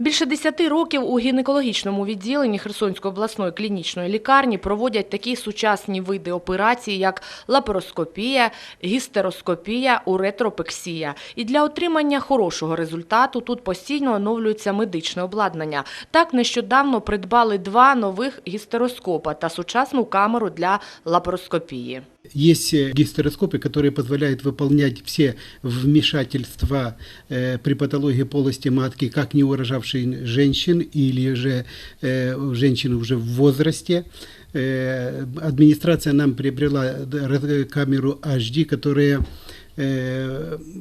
Більше 10 років у гінекологічному відділенні Херсонської обласної клінічної лікарні проводять такі сучасні види операцій, як лапароскопія, гістероскопія, уретропексія. І для отримання хорошого результату тут постійно оновлюється медичне обладнання. Так нещодавно придбали два нових гістероскопа та сучасну камеру для лапароскопії. Есть э, гистероскопы, которые позволяют выполнять все вмешательства э, при патологии полости матки, как не урожавшей женщин или же э, женщин уже в возрасте. Э, администрация нам приобрела д- раз- камеру HD, которая э,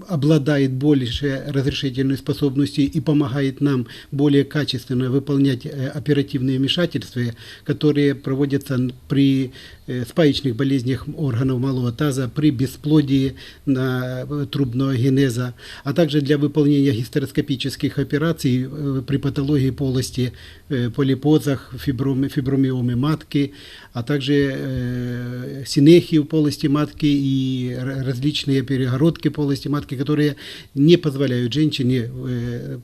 обладает больше разрешительной способностью и помогает нам более качественно выполнять э, оперативные вмешательства, которые проводятся при э, спаечных болезнях органов малого таза, при бесплодии на э, трубного генеза, а также для выполнения гистероскопических операций э, при патологии полости, э, полипозах, фиброми- фибромиомы матки, а также э, синехии в полости матки и различные перегородки полости матки, которые не позволяют женщине, э,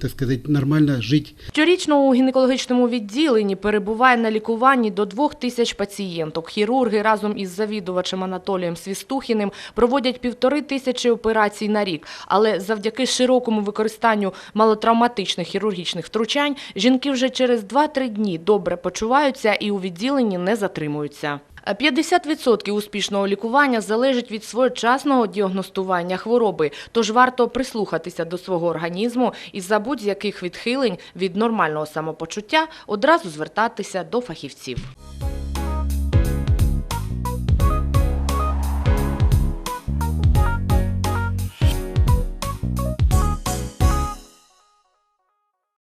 так сказать, нормально жить Щорічно у гінекологічному відділенні перебуває на лікуванні до двох тисяч пацієнток. Хірурги разом із завідувачем Анатолієм Свістухіним проводять півтори тисячі операцій на рік. Але завдяки широкому використанню малотравматичних хірургічних втручань жінки вже через 2-3 дні добре почуваються і у відділенні не затримуються. 50% успішного лікування залежить від своєчасного діагностування хвороби, тож варто прислухатися до свого організму і за будь-яких відхилень від нормального самопочуття одразу звертатися до фахівців.